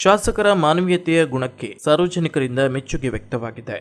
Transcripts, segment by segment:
ಶಾಸಕರ ಮಾನವೀಯತೆಯ ಗುಣಕ್ಕೆ ಸಾರ್ವಜನಿಕರಿಂದ ಮೆಚ್ಚುಗೆ ವ್ಯಕ್ತವಾಗಿದೆ.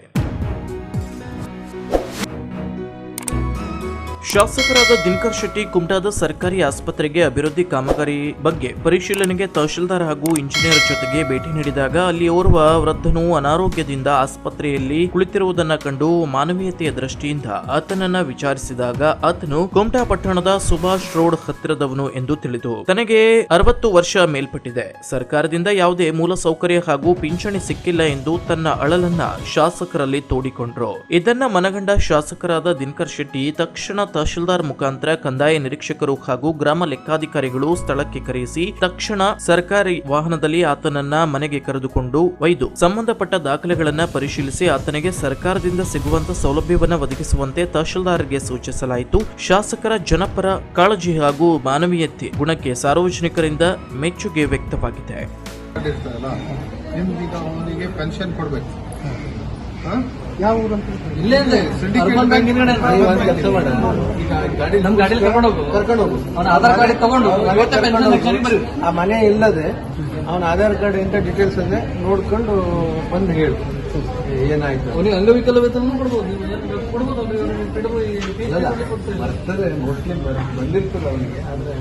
ಶಾಸಕರಾದ ದಿನಕರ್ ಶೆಟ್ಟಿ ಕುಮಟಾದ ಸರ್ಕಾರಿ ಆಸ್ಪತ್ರೆಗೆ ಅಭಿವೃದ್ಧಿ ಕಾಮಗಾರಿ ಬಗ್ಗೆ ಪರಿಶೀಲನೆಗೆ ತಹಶೀಲ್ದಾರ್ ಹಾಗೂ ಇಂಜಿನಿಯರ್ ಜೊತೆಗೆ ಭೇಟಿ ನೀಡಿದಾಗ ಅಲ್ಲಿ ಓರ್ವ ವೃದ್ಧನು ಅನಾರೋಗ್ಯದಿಂದ ಆಸ್ಪತ್ರೆಯಲ್ಲಿ ಕುಳಿತಿರುವುದನ್ನು ಕಂಡು ಮಾನವೀಯತೆಯ ದೃಷ್ಟಿಯಿಂದ ಆತನನ್ನ ವಿಚಾರಿಸಿದಾಗ ಆತನು ಕುಮಟಾ ಪಟ್ಟಣದ ಸುಭಾಷ್ ರೋಡ್ ಹತ್ತಿರದವನು ಎಂದು ತಿಳಿದು ತನಗೆ ಅರವತ್ತು ವರ್ಷ ಮೇಲ್ಪಟ್ಟಿದೆ. ಸರ್ಕಾರದಿಂದ ಯಾವುದೇ ಮೂಲ ಸೌಕರ್ಯ ಹಾಗೂ ಪಿಂಚಣಿ ಸಿಕ್ಕಿಲ್ಲ ಎಂದು ತನ್ನ ಅಳಲನ್ನ ಶಾಸಕರಲ್ಲಿ ತೋಡಿಕೊಂಡ್ರು. ಇದನ್ನ ಮನಗಂಡ ಶಾಸಕರಾದ ದಿನಕರ್ ಶೆಟ್ಟಿ ತಕ್ಷಣ ತಹಶೀಲ್ದಾರ್ ಮುಖಾಂತರ ಕಂದಾಯ ನಿರೀಕ್ಷಕರು ಹಾಗೂ ಗ್ರಾಮ ಲೆಕ್ಕಾಧಿಕಾರಿಗಳು ಸ್ಥಳಕ್ಕೆ ಕರೆಯಿಸಿ ತಕ್ಷಣ ಸರ್ಕಾರಿ ವಾಹನದಲ್ಲಿ ಆತನನ್ನ ಮನೆಗೆ ಕರೆದುಕೊಂಡು ಒಯ್ದು ಸಂಬಂಧಪಟ್ಟ ದಾಖಲೆಗಳನ್ನ ಪರಿಶೀಲಿಸಿ ಆತನಿಗೆ ಸರ್ಕಾರದಿಂದ ಸಿಗುವಂತ ಸೌಲಭ್ಯವನ್ನ ಒದಗಿಸುವಂತೆ ತಹಶೀಲ್ದಾರ್ಗೆ ಸೂಚಿಸಲಾಯಿತು. ಶಾಸಕರ ಜನಪರ ಕಾಳಜಿ ಹಾಗೂ ಮಾನವೀಯತೆ ಗುಣಕ್ಕೆ ಸಾರ್ವಜನಿಕರಿಂದ ಮೆಚ್ಚುಗೆ ವ್ಯಕ್ತವಾಗಿದೆ. ಯಾವ ಊರಂತ ಇಲ್ಲೇ ಇದೆ Syndicate ಅರ್ಬನ್ ಬ್ಯಾಂಕ್ ಹಿಂದ್ಗಡೆ bank. ಇದೆ. ಒಂದ್ ಕೆಲಸ ಮಾಡ ಗಾಡಿ ನಮ್ ಗಾಡಿಲಿ ಕರ್ಕೊಂಡು ಹೋಗು ಕರ್ಕೊಂಡು ಹೋಗು. ಅವನ ಆಧಾರ್ ಕಾರ್ಡ್ ತಗೊಂಡು. ಆ ಮನೆ ಇಲ್ಲದೆ ಅವನ ಆಧಾರ್ ಕಾರ್ಡ್ ಎಂತ ಡೀಟೇಲ್ಸ್ ಅಂದ್ರೆ ನೋಡ್ಕೊಂಡು ಬಂದು ಹೇಳು. ಏನಾಯ್ತು ಅವನಿಗೆ ಅಂಗವಿಕಲ ವೇತನ ಕೊಡ್ಬೋದು. ಬರ್ತದೆ ಮೋಸ್ಟ್ಲಿ ಬಂದಿರ್ತದೆ ಅವನಿಗೆ ಆದ್ರೆ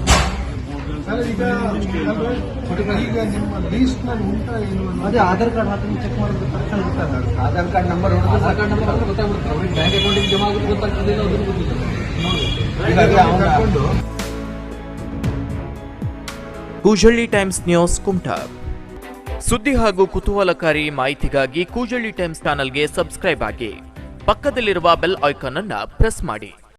ಈಗ ನಿಮ್ಮ ಲೀಸ್ಟ್ನಲ್ಲಿ ಉಂಟಾ ಏನು ಅದೇ ಆಧಾರ್ ಕಾರ್ಡ್ ಹಾಕಿ ಚೆಕ್ ಮಾಡಿದ್ರೆ ತಕ್ಷಣ ಗೊತ್ತಾಗ ಆಧಾರ್ ಕಾರ್ಡ್ ನಂಬರ್ ಹೊಡೆದ್ರೆ ಆಧಾರ್ ಕಾರ್ಡ್ ನಂಬರ್ ಗೊತ್ತಾಗ್ಬಿಡುತ್ತೆ. ಅವ್ರಿಗೆ ಬ್ಯಾಂಕ್ ಅಕೌಂಟಿಗೆ ಜಮಾ ಅದನ್ನು ಗೊತ್ತಿಲ್ಲ. ಅದೇ ಅವ್ನ- ಕರ್ಕೊಂಡು ಕೂಜಳ್ಳಿ ಟೈಮ್ಸ್ ನ್ಯೂಸ್ ಕುಮಟಾ. ಸುದ್ದಿ ಹಾಗೂ ಕುತೂಹಲಕಾರಿ ಮಾಹಿತಿಗಾಗಿ ಕೂಜಳ್ಳಿ ಟೈಮ್ಸ್ ಚಾನಲ್ಗೆ ಸಬ್ಸ್ಕ್ರೈಬ್ ಆಗಿ. ಪಕ್ಕದಲ್ಲಿರುವ ಬೆಲ್ ಐಕಾನ್ ಅನ್ನ ಪ್ರೆಸ್ ಮಾಡಿ.